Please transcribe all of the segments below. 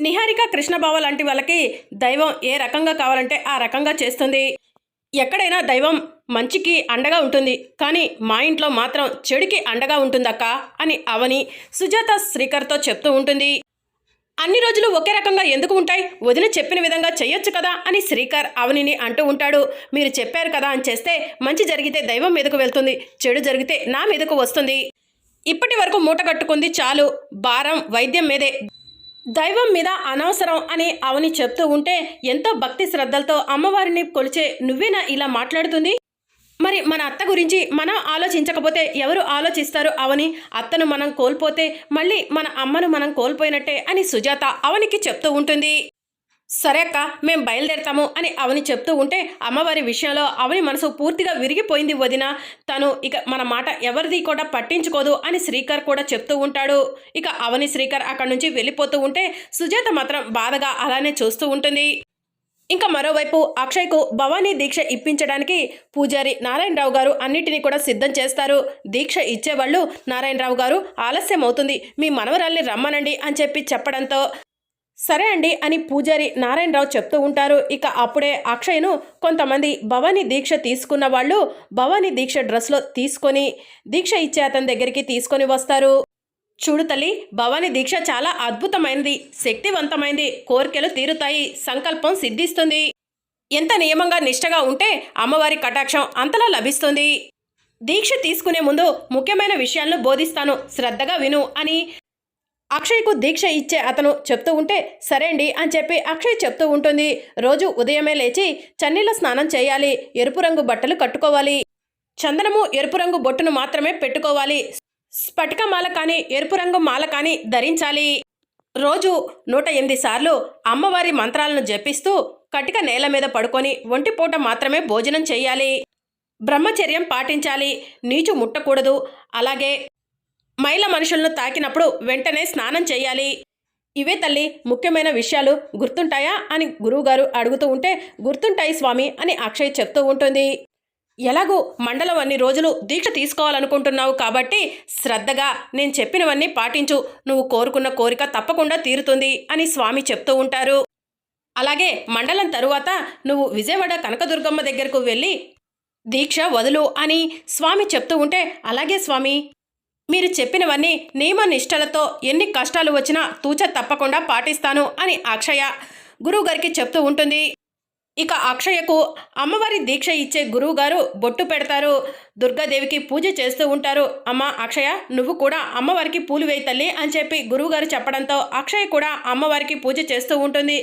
నిహారిక కృష్ణబావ లాంటి వాళ్ళకి దైవం ఏ రకంగా కావాలంటే ఆ రకంగా చేస్తుంది. ఎక్కడైనా దైవం మంచికి అండగా ఉంటుంది. కానీ మా ఇంట్లో మాత్రం చెడుకి అండగా ఉంటుందక్క అని అవని సుజాత శ్రీకర్తో చెప్తూ ఉంటుంది. అన్ని రోజులు ఒకే రకంగా ఎందుకు ఉంటాయి? వదిన చెప్పిన విధంగా చెయ్యొచ్చు కదా అని శ్రీకర్ అవనిని అంటూ ఉంటాడు. మీరు చెప్పారు కదా అని చేస్తే మంచి జరిగితే దైవం మీదకు వెళ్తుంది. చెడు జరిగితే నా మీదకు వస్తుంది. ఇప్పటి వరకు మూట కట్టుకుంది చాలు. భారం వైద్యం మీదే. దైవం మీద అనవసరం అని అవని చెప్తూ ఉంటే ఎంతో భక్తి శ్రద్ధలతో అమ్మవారిని కొలిచే నువ్వేనా ఇలా మాట్లాడుతుంది? మరి మన అత్త గురించి మనం ఆలోచించకపోతే ఎవరు ఆలోచిస్తారు అవని? అత్తను మనం కోల్పోతే మళ్ళీ మన అమ్మను మనం కోల్పోయినట్టే అని సుజాత అవనికి చెప్తూ ఉంటుంది. సరే అక్క మేం బయలుదేరతాము అని అవని చెప్తూ ఉంటే అమ్మవారి విషయంలో అవని మనసు పూర్తిగా విరిగిపోయింది వదిన. తను ఇక మన మాట ఎవరిది కూడా పట్టించుకోదు అని శ్రీకర్ కూడా చెప్తూ ఉంటాడు. ఇక అవని శ్రీకర్ అక్కడి నుంచి వెళ్ళిపోతూ ఉంటే సుజాత మాత్రం బాధగా అలానే చూస్తూ ఉంటుంది. ఇంకా మరోవైపు అక్షయ్కు భవానీ దీక్ష ఇప్పించడానికి పూజారి నారాయణరావు గారు అన్నిటినీ కూడా సిద్ధం చేస్తారు. దీక్ష ఇచ్చేవాళ్ళు నారాయణరావు గారు ఆలస్యం అవుతుంది మీ మనవరాల్ని రమ్మనండి అని చెప్పి చెప్పడంతో సరే అండి అని పూజారి నారాయణరావు చెప్తూ ఉంటారు. ఇక అప్పుడే అక్షయ్ను కొంతమంది భవానీ దీక్ష తీసుకున్న వాళ్ళు భవానీ దీక్ష డ్రెస్లో తీసుకొని దీక్ష ఇచ్చే అతని దగ్గరికి తీసుకొని వస్తారు. చూడు తల్లి భవానీ దీక్ష చాలా అద్భుతమైనది శక్తివంతమైనది కోరికలు తీరుతాయి సంకల్పం సిద్ధిస్తుంది. ఎంత నియమంగా నిష్టగా ఉంటే అమ్మవారి కటాక్షం అంతలా లభిస్తుంది. దీక్ష తీసుకునే ముందు ముఖ్యమైన విషయాలను బోధిస్తాను. శ్రద్ధగా విను అని అక్షయ్కు దీక్ష ఇచ్చే అతను చెప్తూ ఉంటే సరే అండి అని చెప్పి అక్షయ్ చెప్తూ ఉంటుంది. రోజు ఉదయమే లేచి చన్నీళ్ళ స్నానం చేయాలి. ఎరుపు రంగు బట్టలు కట్టుకోవాలి. చందనము ఎరుపు రంగు బొట్టును మాత్రమే పెట్టుకోవాలి. స్ఫటిక మాల కానీ ఎరుపు రంగు మాల కానీ ధరించాలి. రోజు నూట ఎనిమిది సార్లు అమ్మవారి మంత్రాలను జపిస్తూ కటిక నేల మీద పడుకొని ఒంటిపూట మాత్రమే భోజనం చేయాలి. బ్రహ్మచర్యం పాటించాలి. నీచు ముట్టకూడదు. అలాగే మైల మనుషులను తాకినప్పుడు వెంటనే స్నానం చేయాలి. ఇవే తల్లి ముఖ్యమైన విషయాలు గుర్తుంటాయా అని గురువుగారు అడుగుతూ ఉంటే గుర్తుంటాయి స్వామి అని అక్షయ్ చెప్తూ ఉంటుంది. ఎలాగూ మండలం అన్ని రోజులు దీక్ష తీసుకోవాలనుకుంటున్నావు కాబట్టి శ్రద్ధగా నేను చెప్పినవన్నీ పాటించు నువ్వు కోరుకున్న కోరిక తప్పకుండా తీరుతుంది అని స్వామి చెప్తూ ఉంటారు. అలాగే మండలం తరువాత నువ్వు విజయవాడ కనకదుర్గమ్మ దగ్గరకు వెళ్ళి దీక్ష వదులు అని స్వామి చెప్తూ ఉంటే అలాగే స్వామి. మీరు చెప్పినవన్నీ నియమ నిష్టలతో ఎన్ని కష్టాలు వచ్చినా తూచ తప్పకుండా పాటిస్తాను అని అక్షయ గురువుగారికి చెప్తూ ఉంటుంది. ఇక అక్షయకు అమ్మవారి దీక్ష ఇచ్చే గురువుగారు బొట్టు పెడతారు. దుర్గాదేవికి పూజ చేస్తూ ఉంటారు. అమ్మ అక్షయ నువ్వు కూడా అమ్మవారికి పూలు వేయి తల్లి అని చెప్పి గురువుగారు చెప్పడంతో అక్షయ కూడా అమ్మవారికి పూజ చేస్తూ ఉంటుంది.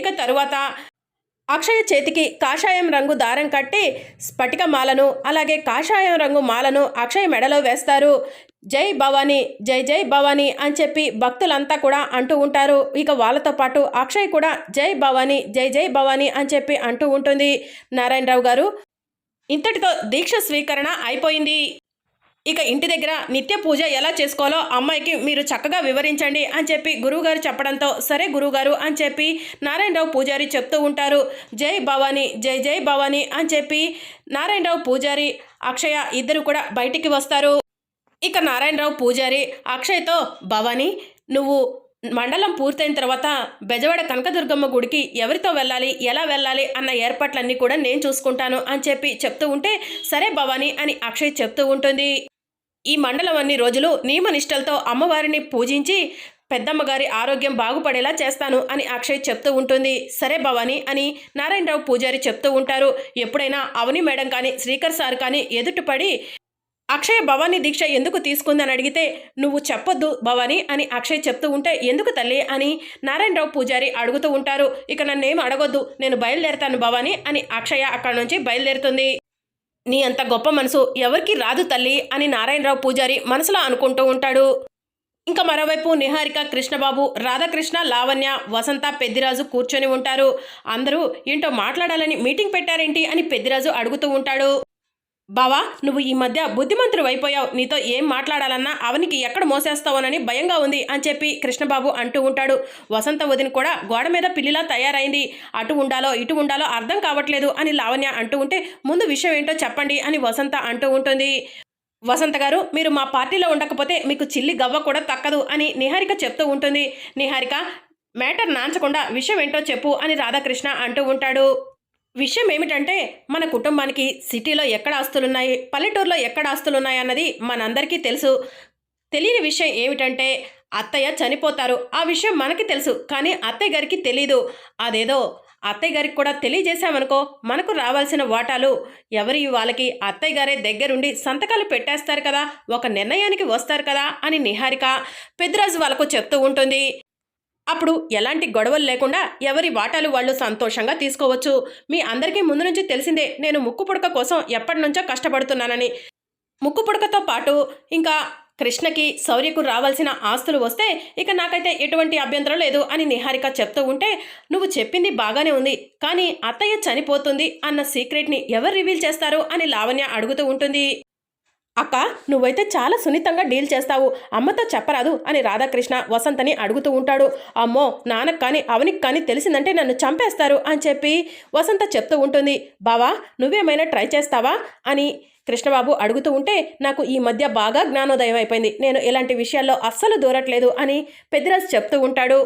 ఇక తరువాత అక్షయ చేతికి కాషాయం రంగు దారం కట్టి స్ఫటిక మాలను అలాగే కాషాయం రంగు మాలను అక్షయ మెడలో వేస్తారు. జై భవానీ జై జై భవానీ అని చెప్పి భక్తులంతా కూడా అంటూ ఉంటారు. ఇక వాళ్ళతో పాటు అక్షయ్ కూడా జై భవానీ జై జై భవానీ అని చెప్పి అంటూ ఉంటుంది. నారాయణరావు గారు ఇంతటితో దీక్ష స్వీకరణ అయిపోయింది. ఇక ఇంటి దగ్గర నిత్య పూజ ఎలా చేసుకోవాలో అమ్మాయికి మీరు చక్కగా వివరించండి అని చెప్పి గురువుగారు చెప్పడంతో సరే గురువుగారు అని చెప్పి నారాయణరావు పూజారి చెప్తూ ఉంటారు. జై భవానీ జై జై భవానీ అని చెప్పి నారాయణరావు పూజారి అక్షయ ఇద్దరు కూడా బయటికి వస్తారు. ఇక నారాయణరావు పూజారి అక్షయ్తో భవాని నువ్వు మండలం పూర్తయిన తర్వాత బెజవాడ కనకదుర్గమ్మ గుడికి ఎవరితో వెళ్ళాలి ఎలా వెళ్ళాలి అన్న ఏర్పాట్లన్నీ కూడా నేను చూసుకుంటాను అని చెప్పి చెప్తూ ఉంటే సరే భవాని అని అక్షయ్ చెప్తూ ఉంటుంది. ఈ మండలం అన్ని రోజులు నియమనిష్టలతో అమ్మవారిని పూజించి పెద్దమ్మగారి ఆరోగ్యం బాగుపడేలా చేస్తాను అని అక్షయ్ చెప్తూ ఉంటుంది. సరే భవాని అని నారాయణరావు పూజారి చెప్తూ ఉంటారు. ఎప్పుడైనా అవని మేడం కానీ శ్రీకర్ సార్ కానీ ఎదుటిపడి అక్షయ్ భవానీ దీక్ష ఎందుకు తీసుకుందని అడిగితే నువ్వు చెప్పొద్దు భవానీ అని అక్షయ్ చెప్తూ ఉంటే ఎందుకు తల్లి అని నారాయణరావు పూజారి అడుగుతూ ఉంటారు. ఇక నన్నేం అడగొద్దు నేను బయలుదేరతాను భవానీ అని అక్షయ అక్కడ నుంచి బయలుదేరుతుంది. నీ అంత గొప్ప మనసు ఎవరికి రాదు తల్లి అని నారాయణరావు పూజారి మనసులో అనుకుంటూ ఉంటాడు. ఇంకా మరోవైపు నిహారిక కృష్ణబాబు రాధాకృష్ణ లావణ్య వసంత పెద్దిరాజు కూర్చొని ఉంటారు. అందరూ ఏంటో మాట్లాడాలని మీటింగ్ పెట్టారేంటి? అని పెద్దిరాజు అడుగుతూ ఉంటాడు. బావా నువ్వు ఈ మధ్య బుద్ధిమంతుడు అయిపోయావు. నీతో ఏం మాట్లాడాలన్నా అవనికి ఎక్కడ మోసేస్తావోనని భయంగా ఉంది అని చెప్పి కృష్ణబాబు అంటూ ఉంటాడు. వసంత వదిన కూడా గోడ మీద పిల్లిలా తయారైంది. అటు ఉండాలో ఇటు ఉండాలో అర్థం కావట్లేదు అని లావణ్య అంటూ ఉంటే ముందు విషయం ఏంటో చెప్పండి అని వసంత అంటూ ఉంటుంది. వసంత గారు మీరు మా పార్టీలో ఉండకపోతే మీకు చిల్లి గవ్వ కూడా తక్కదు అని నిహారిక చెప్తూ ఉంటుంది. నిహారిక మ్యాటర్ నాంచకుండా విషయం ఏంటో చెప్పు అని రాధాకృష్ణ అంటూ ఉంటాడు. విషయం ఏమిటంటే మన కుటుంబానికి సిటీలో ఎక్కడ ఆస్తులున్నాయి పల్లెటూరులో ఎక్కడ ఆస్తులున్నాయి అన్నది మనందరికీ తెలుసు. తెలియని విషయం ఏమిటంటే అత్తయ్య చనిపోతారు. ఆ విషయం మనకి తెలుసు కానీ అత్తయ్య గారికి తెలీదు. అదేదో అత్తయ్య గారికి కూడా తెలియజేశామనుకో మనకు రావాల్సిన వాటాలు ఎవరి వాళ్ళకి? అత్తయ్య గారే దగ్గరుండి సంతకాలు పెట్టేస్తారు కదా ఒక నిర్ణయానికి వస్తారు కదా అని నిహారిక పెద్దరాజు వాళ్ళకు చెప్తూ ఉంటుంది. అప్పుడు ఎలాంటి గొడవలు లేకుండా ఎవరి వాటాలు వాళ్ళు సంతోషంగా తీసుకోవచ్చు. మీ అందరికీ ముందు నుంచి తెలిసిందే నేను ముక్కు పుడక కోసం ఎప్పటి నుంచో కష్టపడుతున్నానని. ముక్కు పుడకతో పాటు ఇంకా కృష్ణకి శౌర్యకు రావాల్సిన ఆస్తులు వస్తే ఇక నాకైతే ఎటువంటి అభ్యంతరం లేదు అని నిహారిక చెప్తూ ఉంటే నువ్వు చెప్పింది బాగానే ఉంది కానీ అత్తయ్య చనిపోతుంది అన్న సీక్రెట్ని ఎవరు రివీల్ చేస్తారు? అని లావణ్య అడుగుతూ ఉంటుంది. అక్క నువ్వైతే చాలా సున్నితంగా డీల్ చేస్తావు. అమ్మతో చెప్పరాదు అని రాధాకృష్ణ వసంతని అడుగుతూ ఉంటాడు. అమ్మో నాన్నకు కానీ అవనికి కానీ తెలిసిందంటే నన్ను చంపేస్తారు అని చెప్పి వసంత చెప్తూ ఉంటుంది. బావా నువ్వేమైనా ట్రై చేస్తావా? అని కృష్ణబాబు అడుగుతూ ఉంటే నాకు ఈ మధ్య బాగా జ్ఞానోదయం అయిపోయింది. నేను ఇలాంటి విషయాల్లో అస్సలు దూరట్లేదు అని పెద్దిరాజు చెప్తూ ఉంటాడు.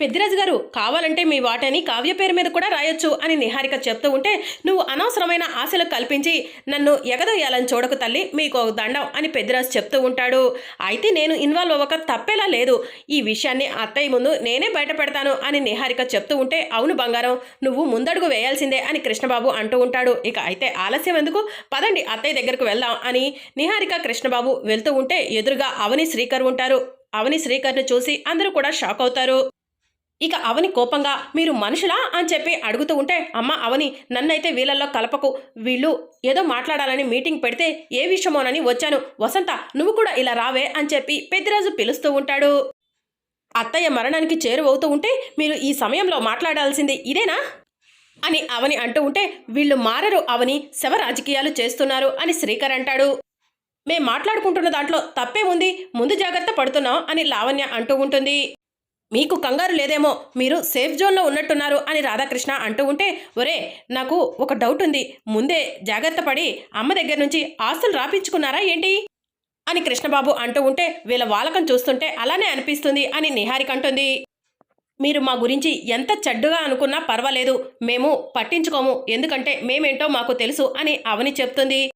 పెద్దిరాజు గారు కావాలంటే మీ వాటని కావ్య పేరు మీద కూడా రాయొచ్చు అని నిహారిక చెప్తూ ఉంటే నువ్వు అనవసరమైన ఆశలు కల్పించి నన్ను ఎగదొయ్యాలని చూడకు తల్లి మీకు ఒక దండం అని పెద్దిరాజు చెప్తూ ఉంటాడు. అయితే నేను ఇన్వాల్వ్ అవ్వక తప్పేలా లేదు. ఈ విషయాన్ని అత్తయ్య ముందు నేనే బయట పెడతాను అని నిహారిక చెప్తూ ఉంటే అవును బంగారం నువ్వు ముందడుగు వేయాల్సిందే అని కృష్ణబాబు అంటూ ఉంటాడు. ఇక అయితే ఆలస్యం ఎందుకు? పదండి అత్తయ్య దగ్గరకు వెళ్దాం అని నిహారిక కృష్ణబాబు వెళ్తూ ఉంటే ఎదురుగా అవని శ్రీకర్ ఉంటారు. అవని శ్రీకర్ను చూసి అందరూ కూడా షాక్ అవుతారు. ఇక అవని కోపంగా మీరు మనుషులా? అని చెప్పి అడుగుతూ ఉంటే అమ్మ అవని నన్నైతే వీళ్ళల్లో కలపకు. వీళ్ళు ఏదో మాట్లాడాలని మీటింగ్ పెడితే ఏ విషయమోనని వచ్చాను. వసంత నువ్వు కూడా ఇలా రావే అని చెప్పి పెద్దిరాజు పిలుస్తూ ఉంటాడు. అత్తయ్య మరణానికి చేరువవుతూ ఉంటే మీరు ఈ సమయంలో మాట్లాడాల్సింది ఇదేనా? అని అవని అంటూ ఉంటే వీళ్ళు మారరు అవని శవ రాజకీయాలు చేస్తున్నారు అని శ్రీకర్ అంటాడు. మేం మాట్లాడుకుంటున్న దాంట్లో తప్పే ఉంది ముందు జాగ్రత్త పడుతున్నాం అని లావణ్య అంటూ ఉంటుంది. మీకు కంగారు లేదేమో మీరు సేఫ్ జోన్లో ఉన్నట్టున్నారు అని రాధాకృష్ణ అంటూ ఉంటే ఒరే నాకు ఒక డౌట్ ఉంది. ముందే జాగ్రత్త పడి అమ్మ దగ్గర నుంచి ఆస్తులు రాపించుకున్నారా ఏంటి? అని కృష్ణబాబు అంటూ ఉంటే వీళ్ళ వాలకం చూస్తుంటే అలానే అనిపిస్తుంది అని నిహారిక అంటుంది. మీరు మా గురించి ఎంత చెడ్డుగా అనుకున్నా పర్వాలేదు మేము పట్టించుకోము. ఎందుకంటే మేమేంటో మాకు తెలుసు అని అవని చెప్తుంది.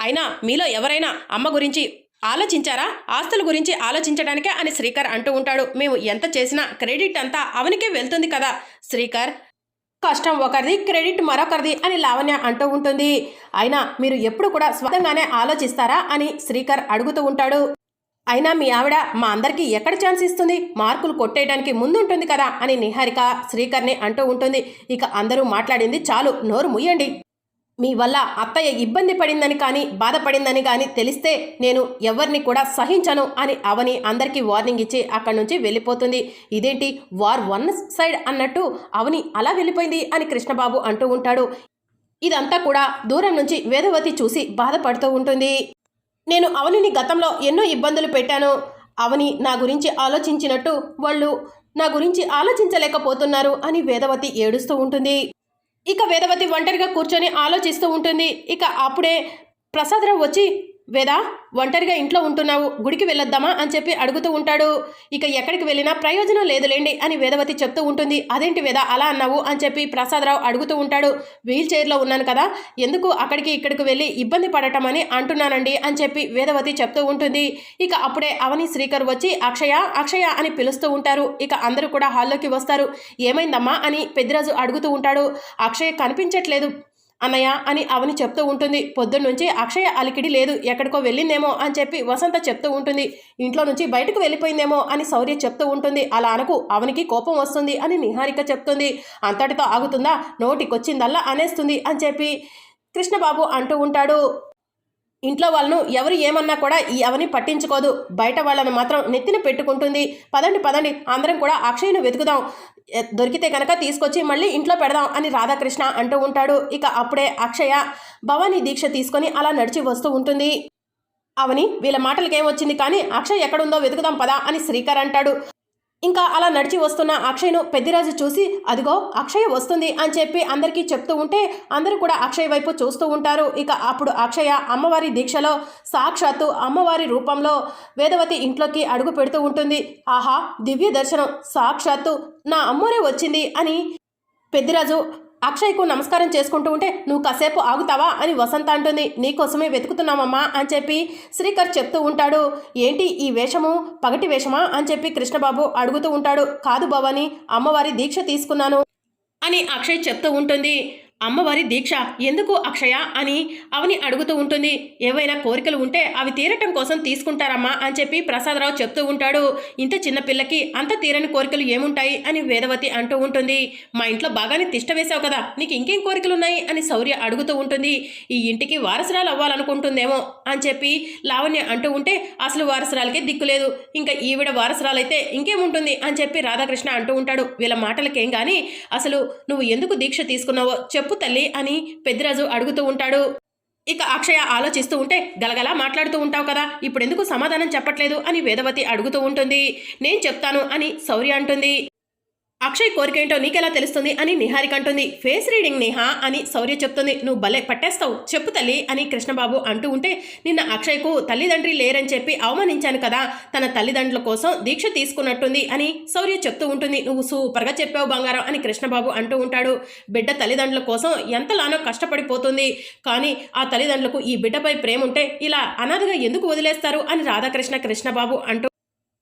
అయినా మీలో ఎవరైనా అమ్మ గురించి ఆలోచించారా? ఆస్తుల గురించి ఆలోచించడానికే అని శ్రీకర్ అంటూ ఉంటాడు. మేము ఎంత చేసినా క్రెడిట్ అంతా అవనికే వెళ్తుంది కదా. శ్రీకర్ కష్టం ఒకరిది క్రెడిట్ మరొకరిది అని లావణ్య అంటూ ఉంటుంది. అయినా మీరు ఎప్పుడు కూడా స్వతంగానే ఆలోచిస్తారా అని శ్రీకర్ అడుగుతూ ఉంటాడు. అయినా మీ ఆవిడ మా అందరికీ ఎక్కడ ఛాన్స్ ఇస్తుంది? మార్కులు కొట్టేయడానికి ముందుంటుంది కదా అని నిహారిక శ్రీకర్ని అంటూ ఉంటుంది. ఇక అందరూ మాట్లాడింది చాలు నోరు ముయ్యండి మీ వల్ల అత్తయ్య ఇబ్బంది పడిందని కానీ బాధపడిందని కానీ తెలిస్తే నేను ఎవరిని కూడా సహించను అని అవని అందరికీ వార్నింగ్ ఇచ్చి అక్కడి నుంచి వెళ్ళిపోతుంది. ఇదేంటి వార్ వన్ సైడ్ అన్నట్టు అవని అలా వెళ్ళిపోయింది అని కృష్ణబాబు అంటూ ఉంటాడు. ఇదంతా కూడా దూరం నుంచి వేదవతి చూసి బాధపడుతూ ఉంటుంది. నేను అవనిని గతంలో ఎన్నో ఇబ్బందులు పెట్టాను. అవని నా గురించి ఆలోచించినట్టు వాళ్ళు నా గురించి ఆలోచించలేకపోతున్నారు అని వేదవతి ఏడుస్తూ ఉంటుంది. ఇక వేదవతి ఒంటరిగా కూర్చొని ఆలోచిస్తూ ఉంటుంది. ఇక అప్పుడే ప్రసాదరావు వచ్చి వేదా ఒంటరిగా ఇంట్లో ఉంటున్నావు గుడికి వెళ్ళొద్దామా అని చెప్పి అడుగుతూ ఉంటాడు. ఇక ఎక్కడికి వెళ్ళినా ప్రయోజనం లేదులేండి అని వేదవతి చెప్తూ ఉంటుంది. అదేంటి వేద అలా అన్నావు? అని చెప్పి ప్రసాదరావు అడుగుతూ ఉంటాడు. వీల్ చైర్లో ఉన్నాను కదా ఎందుకు అక్కడికి ఇక్కడికి వెళ్ళి ఇబ్బంది పడటం అని అంటున్నానండి? అని చెప్పి వేదవతి చెప్తూ ఉంటుంది. ఇక అప్పుడే అవని శ్రీకర్ వచ్చి అక్షయ అక్షయ అని పిలుస్తూ ఉంటారు. ఇక అందరూ కూడా హాల్లోకి వస్తారు. ఏమైందమ్మా? అని పెద్దిరాజు అడుగుతూ ఉంటాడు. అక్షయ కనిపించట్లేదు అన్నయ్య అని అవని చెప్తూ ఉంటుంది. పొద్దున్నుంచి అక్షయ అలికిడి లేదు ఎక్కడికో వెళ్ళిందేమో అని చెప్పి వసంత చెప్తూ ఉంటుంది. ఇంట్లో నుంచి బయటకు వెళ్ళిపోయిందేమో అని శౌర్య చెప్తూ ఉంటుంది. అలా అనకు అవనికి కోపం వస్తుంది అని నిహారిక చెప్తుంది. అంతటితో ఆగుతుందా? నోటికొచ్చిందల్లా అనేస్తుంది అని చెప్పి కృష్ణబాబు అంటూ ఉంటాడు. ఇంట్లో వాళ్ళను ఎవరు ఏమన్నా కూడా ఈ అవని పట్టించుకోదు. బయట వాళ్ళను మాత్రం నెత్తిన పెట్టుకుంటుంది. పదండి పదండి అందరం కూడా అక్షయ్ను వెతుకుదాం. దొరికితే కనుక తీసుకొచ్చి మళ్ళీ ఇంట్లో పెడదాం అని రాధాకృష్ణ అంటూ ఉంటాడు. ఇక అప్పుడే అక్షయ భవానీ దీక్ష తీసుకొని అలా నడిచి వస్తూ ఉంటుంది. అవని వీళ్ళ మాటలకేం వచ్చింది కానీ అక్షయ్ ఎక్కడుందో వెతుకుదాం పదా అని శ్రీకర్ అంటాడు. ఇంకా అలా నడిచి వస్తున్న అక్షయ్ను పెద్దిరాజు చూసి అదిగో అక్షయ్ వస్తుంది అని చెప్పి అందరికీ చెప్తూ ఉంటే అందరూ కూడా అక్షయ్ వైపు చూస్తూ ఉంటారు. ఇక అప్పుడు అక్షయ అమ్మవారి దీక్షలో సాక్షాత్తు అమ్మవారి రూపంలో వేదవతి ఇంట్లోకి అడుగు పెడుతూ ఉంటుంది. ఆహా దివ్య దర్శనం సాక్షాత్తు నా అమ్మోరే వచ్చింది అని పెద్దిరాజు అక్షయ్కు నమస్కారం చేసుకుంటూ ఉంటే నువ్వు కాసేపు ఆగుతావా? అని వసంత అంటుంది. నీకోసమే వెతుకుతున్నామమ్మా అని చెప్పి శ్రీకర్ చెప్తూ ఉంటాడు. ఏంటి ఈ వేషము? పగటి వేషమా? అని చెప్పి కృష్ణబాబు అడుగుతూ ఉంటాడు. కాదు భవాని అమ్మవారి దీక్ష తీసుకున్నాను అని అక్షయ్ చెప్తూ ఉంటుంది. అమ్మవారి దీక్ష ఎందుకు అక్షయ అని అవని అడుగుతూ ఉంటుంది. ఏవైనా కోరికలు ఉంటే అవి తీరటం కోసం తీసుకుంటారమ్మా అని చెప్పి ప్రసాదరావు చెప్తూ ఉంటాడు. ఇంత చిన్న పిల్లకి అంత తీరని కోరికలు ఏముంటాయి అని వేదవతి అంటూ ఉంటుంది. మా ఇంట్లో బాగానే తిష్ట వేశావు కదా నీకు ఇంకేం కోరికలు ఉన్నాయి అని శౌర్య అడుగుతూ ఉంటుంది. ఈ ఇంటికి వారసురాలు అవ్వాలనుకుంటుందేమో అని చెప్పి లావణ్య అంటూ ఉంటే అసలు వారసురాలకే దిక్కులేదు ఇంకా ఈవిడ వారసురాలైతే ఇంకేముంటుంది అని చెప్పి రాధాకృష్ణ అంటూ ఉంటాడు. వీళ్ళ మాటలకేం గాని అసలు నువ్వు ఎందుకు దీక్ష తీసుకున్నావో చెప్పు తల్లి అని పెద్దిరాజు అడుగుతూ ఉంటాడు. ఇక అక్షయ ఆలోచిస్తూ ఉంటే గలగలా మాట్లాడుతూ ఉంటావు కదా ఇప్పుడు ఎందుకు సమాధానం చెప్పట్లేదు అని వేదవతి అడుగుతూ ఉంటుంది. నేను చెప్తాను అని శౌర్య అంటుంది. అక్షయ్ కోరికేంటో నీకెలా తెలుస్తుంది అని నిహారిక అంటుంది. ఫేస్ రీడింగ్ నేహా అని శౌర్య చెప్తుంది. నువ్వు భలే పట్టేస్తావు. చెప్పు తల్లి అని కృష్ణబాబు అంటూ ఉంటే నిన్న అక్షయ్కు తల్లిదండ్రి లేరని చెప్పి అవమానించాను కదా తన తల్లిదండ్రుల కోసం దీక్ష తీసుకున్నట్టుంది అని శౌర్య చెప్తూ ఉంటుంది. నువ్వు సూపర్గా చెప్పావు బంగారం అని కృష్ణబాబు అంటూ ఉంటాడు. బిడ్డ తల్లిదండ్రుల కోసం ఎంతలానో కష్టపడిపోతుంది. కానీ ఆ తల్లిదండ్రులకు ఈ బిడ్డపై ప్రేమ ఉంటే ఇలా అనాథగా ఎందుకు వదిలేస్తారు అని రాధాకృష్ణ కృష్ణబాబు అంటూ